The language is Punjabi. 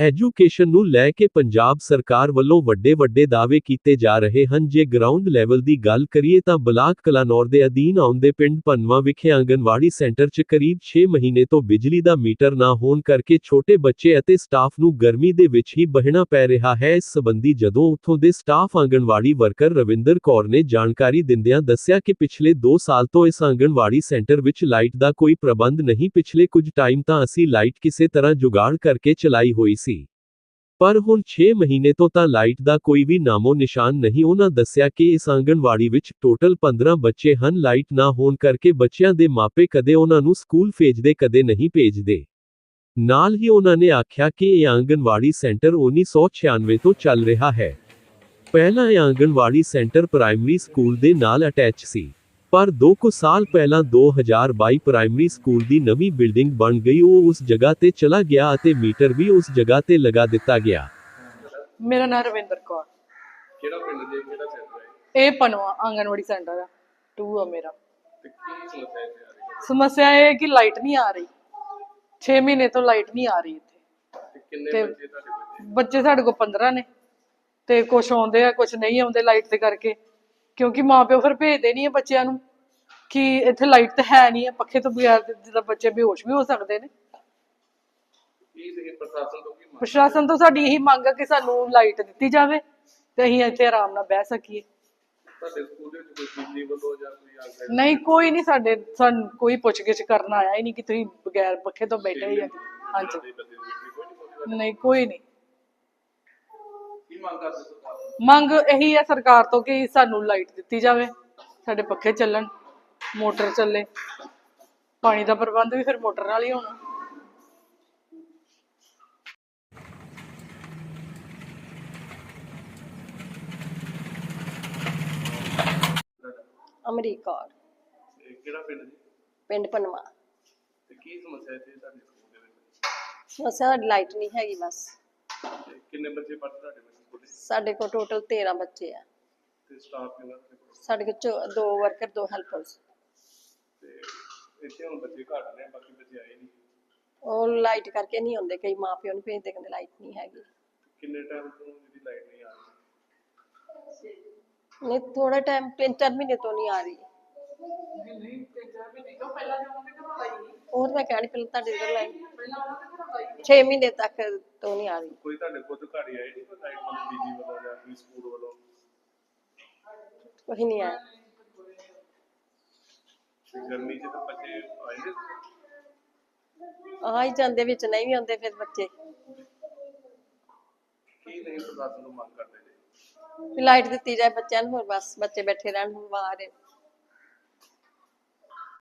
ਐਜੂਕੇਸ਼ਨ ਨੂੰ ਲੈ ਕੇ ਪੰਜਾਬ ਸਰਕਾਰ ਵੱਲੋਂ ਵੱਡੇ ਵੱਡੇ ਦਾਅਵੇ ਕੀਤੇ ਜਾ ਰਹੇ ਹਨ। ਜੇ ਗਰਾਊਂਡ ਲੈਵਲ ਦੀ ਗੱਲ ਕਰੀਏ ਤਾਂ ਬਲਾਕ ਕਲਾਨੌਰ ਦੇ ਅਧੀਨ ਆਉਂਦੇ ਪਿੰਡ ਪਨਵਾ ਵਿਖੇ ਆਂਗਨਵਾੜੀ ਸੈਂਟਰ 'ਚ ਕਰੀਬ 6 ਮਹੀਨੇ ਤੋਂ ਬਿਜਲੀ ਦਾ ਮੀਟਰ ਨਾ ਹੋਣ ਕਰਕੇ ਛੋਟੇ ਬੱਚੇ ਅਤੇ ਸਟਾਫ ਨੂੰ ਗਰਮੀ ਦੇ ਵਿੱਚ ਹੀ ਬਹਿਣਾ ਪੈ ਰਿਹਾ ਹੈ। ਇਸ ਸਬੰਧੀ ਜਦੋਂ ਉੱਥੋਂ ਦੇ ਸਟਾਫ ਆਂਗਨਵਾੜੀ ਵਰਕਰ ਰਵਿੰਦਰ ਕੌਰ ਨੇ ਜਾਣਕਾਰੀ ਦਿੰਦਿਆਂ ਦੱਸਿਆ ਕਿ ਪਿਛਲੇ 2 ਸਾਲ ਤੋਂ ਇਸ ਆਂਗਨਵਾੜੀ ਸੈਂਟਰ ਵਿੱਚ ਲਾਈਟ ਦਾ ਕੋਈ ਪ੍ਰਬੰਧ ਨਹੀਂ। ਪਿਛਲੇ ਕੁਝ ਟਾਈਮ ਤਾਂ ਅਸੀਂ ਲਾਈਟ ਕਿਸੇ ਤਰ੍ਹਾਂ ਜੁਗਾੜ ਕਰਕੇ ਚਲਾਈ ਹੋਈ ਸੀ ਪਰ ਹੁਣ 6 ਮਹੀਨੇ ਤੋਂ ਤਾਂ ਲਾਈਟ ਦਾ ਕੋਈ ਵੀ ਨਾਮੋ ਨਿਸ਼ਾਨ ਨਹੀਂ, ਉਹਨਾਂ ਦੱਸਿਆ ਕਿ ਇਸ ਆਂਗਣਵਾੜੀ ਵਿੱਚ ਟੋਟਲ 15 ਬੱਚੇ ਹਨ, ਲਾਈਟ ਨਾ ਹੋਣ ਕਰਕੇ ਬੱਚਿਆਂ ਦੇ ਮਾਪੇ ਕਦੇ ਉਹਨਾਂ ਨੂੰ ਸਕੂਲ ਭੇਜਦੇ, ਕਦੇ ਨਹੀਂ ਭੇਜਦੇ। ਨਾਲ ਹੀ ਉਹਨਾਂ ਨੇ ਆਖਿਆ ਕਿ ਇਹ ਆਂਗਣਵਾੜੀ ਸੈਂਟਰ 1996 ਤੋਂ ਚੱਲ ਰਿਹਾ ਹੈ। ਪਹਿਲਾਂ ਇਹ ਆਂਗਣਵਾੜੀ ਸੈਂਟਰ ਪ੍ਰਾਇਮਰੀ ਸਕੂਲ ਦੇ ਨਾਲ ਅਟੈਚ ਸੀ। ਪਰ ਦੋ ਕੁ ਸਾਲ ਪਹਿਲਾਂ 2022 ਪ੍ਰਾਇਮਰੀ ਸਕੂਲ ਦੀ ਨਵੀਂ ਬਿਲਡਿੰਗ ਬਣ ਗਈ ਉਹ ਉਸ ਜਗ੍ਹਾ ਤੇ ਚਲਾ ਗਿਆ ਅਤੇ ਮੀਟਰ ਵੀ ਉਸ ਜਗ੍ਹਾ ਤੇ ਲਗਾ ਦਿੱਤਾ ਗਿਆ। ਮੇਰਾ ਨਾਮ ਰਵਿੰਦਰ ਕੌਰ। ਕਿਹੜਾ ਪਿੰਡ ਜੇ? ਕਿਹੜਾ ਸੈਂਟਰ ਹੈ? ਇਹ ਪਨਵਾ ਆਂਗਨਵਾੜੀ ਸੈਂਟਰ ਆ। ਟੂ ਆ ਮੇਰਾ। ਸਮੱਸਿਆ ਹੈ? ਇਹ ਹੈ ਕਿ ਲਾਈਟ ਨਹੀਂ ਆ ਰਹੀ। 6 ਮਹੀਨੇ ਤੋਂ ਲਾਈਟ ਨਹੀਂ ਆ ਰਹੀ ਇੱਥੇ। ਤੇ ਕਿੰਨੇ ਤੁਹਾਡੇ ਬੱਚੇ ਸਾਡੇ ਕੋਲ 15 ਨੇ। ਤੇ ਕੁਝ ਆਉਂਦੇ ਆ ਕੁਝ ਨਹੀਂ ਆਉਂਦੇ ਲਾਈਟ ਦੇ ਕਰਕੇ। ਕਿਉਂਕਿ ਮਾਪਿਓ ਫਿਰ ਭੇਜਦੇ ਨਹੀਂ ਆ ਬੱਚਿਆਂ ਨੂੰ ਕਿ ਇੱਥੇ ਲਾਈਟ ਤਾਂ ਹੈ ਨਹੀਂ ਆ ਪੱਖੇ ਤੋਂ ਬਗੈਰ ਜਿੱਦਾਂ ਬੱਚੇ ਬੇਹੋਸ਼ ਵੀ ਹੋ ਸਕਦੇ ਨੇ। ਪ੍ਰਸ਼ਾਸਨ ਤੋਂ ਸਾਡੀ ਇਹੀ ਮੰਗ ਹੈ ਕਿ ਸਾਨੂੰ ਲਾਈਟ ਦਿੱਤੀ ਜਾਵੇ ਤੇ ਅਸੀਂ ਇੱਥੇ ਆਰਾਮ ਨਾਲ ਬਹਿ ਸਕੀਏ। ਨਹੀਂ ਕੋਈ ਨਹੀਂ ਸਾਡੇ ਸਾਨੂੰ ਕੋਈ ਪੁੱਛਗਿੱਛ ਕਰਨ ਆਇਆ ਹੀ ਨਹੀਂ ਕਿ ਤੁਸੀਂ ਬਗੈਰ ਪੱਖੇ ਤੋਂ ਬੈਠੇ ਹੀ ਹਾਂਜੀ। ਨਹੀਂ ਕੋਈ ਨਹੀਂ ਮੰਗ ਕਰਦੇ ਸਰਕਾਰ ਤੋਂ? ਮੰਗ ਇਹੀ ਹੈ ਸਰਕਾਰ ਤੋਂ ਕਿ ਸਾਨੂੰ ਲਾਈਟ ਦਿੱਤੀ ਜਾਵੇ ਸਾਡੇ ਪੱਖੇ ਚੱਲਣ ਮੋਟਰ ਚੱਲੇ। ਪਾਣੀ ਦਾ ਪ੍ਰਬੰਧ ਵੀ ਫਿਰ ਮੋਟਰ ਨਾਲ ਹੀ ਹੋਣਾ। ਅਮਰੀਕ। ਤੇ ਕਿਹੜਾ ਪਿੰਡ ਜੀ? ਪਿੰਡ ਪਨਵਾ। ਤੇ ਕੀ ਸਮੱਸਿਆ ਇੱਥੇ ਤੁਹਾਡੇ ਸਕੂਲ ਦੇ ਵਿੱਚ? ਸਮੱਸਿਆ ਸਾਡੀ ਲਾਈਟ ਨਹੀਂ ਹੈਗੀ ਬਸ। ਤੇ ਕਿੰਨੇ ਬੱਚੇ ਪੜ੍ਹਦੇ ਤੁਹਾਡੇ ਬੱਚੇ ਸਕੂਲੇ ਸਾਡੇ ਕੋਲ ਟੋਟਲ 13 ਬੱਚੇ ਆ। ਤੇ ਸਟਾਫ ਕਿੰਨਾ ਤੁਹਾਡੇ ਕੋਲ? ਸਾਡੇ ਕੋਲ ਚੋ- ਦੋ ਵਰਕਰ ਦੋ ਹੈਲਪਰਸ ਤੇ ਇੱਥੇ ਹੁਣ ਬੱਚੇ ਘੱਟ ਨੇ ਬਾਕੀ ਬੱਚੇ ਆਏ ਨਹੀਂ? ਉਹ ਲਾਈਟ ਕਰਕੇ ਨਹੀਂ ਆਉਂਦੇ ਕਈ ਮਾਪਿਓ ਨੂੰ ਭੇਜਦੇ ਕਹਿੰਦੇ ਲਾਈਟ ਨਹੀਂ ਹੈਗੀ। ਕਿੰਨੇ ਟਾਈਮ ਤੋਂ ਜਿਹੜੀ ਲਾਈਟ ਨਹੀਂ ਆ ਰਹੀ? ਨਹੀਂ ਥੋੜਾ ਟਾਈਮ ਤਿੰਨ ਚਾਰ ਮਹੀਨੇ ਤੋਂ ਨਹੀਂ ਆ ਰਹੀ। ਉਹ ਤਾਂ ਮੈਂ ਕਹਿਣੀ ਪਹਿਲਾਂ ਤੁਹਾਡੇ ਇਧਰ ਲਾਈਨ 6 ਮਹੀਨੇ ਤੱਕ ਤੋਂ ਨਹੀਂ ਆ ਰਹੀ। ਕੋਈ ਤੁਹਾਡੇ ਕੋਲ ਅਧਿਕਾਰੀ ਆਏ ਨਹੀਂ ਕੋਈ ਲਾਈਟ ਵਾਲੇ ਬੀਜੀ ਵੱਲੋਂ ਜਾਂ ਕੋਈ ਸਕੂਲ ਵੱਲੋਂ? ਕੋਈ ਨਹੀਂ ਆਇਆ। ਤੇ ਗਰਮੀ 'ਚ ਤਾਂ ਬੱਚੇ ਆਏ ਨੇ? ਆ ਹੀ ਜਾਂਦੇ ਵਿੱਚ ਨਹੀਂ ਵੀ ਆਉਂਦੇ ਫਿਰ ਬੱਚੇ। ਕੀ ਨਹੀਂ ਪ੍ਰਸ਼ਾਸਨ ਨੂੰ ਮੰਗ ਕਰਦੇ ਵੀ ਲਾਈਟ ਦਿੱਤੀ ਜਾਏ ਬੱਚਿਆਂ ਨੂੰ ਹੋਰ ਬਸ ਬੱਚੇ ਬੈਠੇ ਰਹਿਣ ਬਾਹਰ।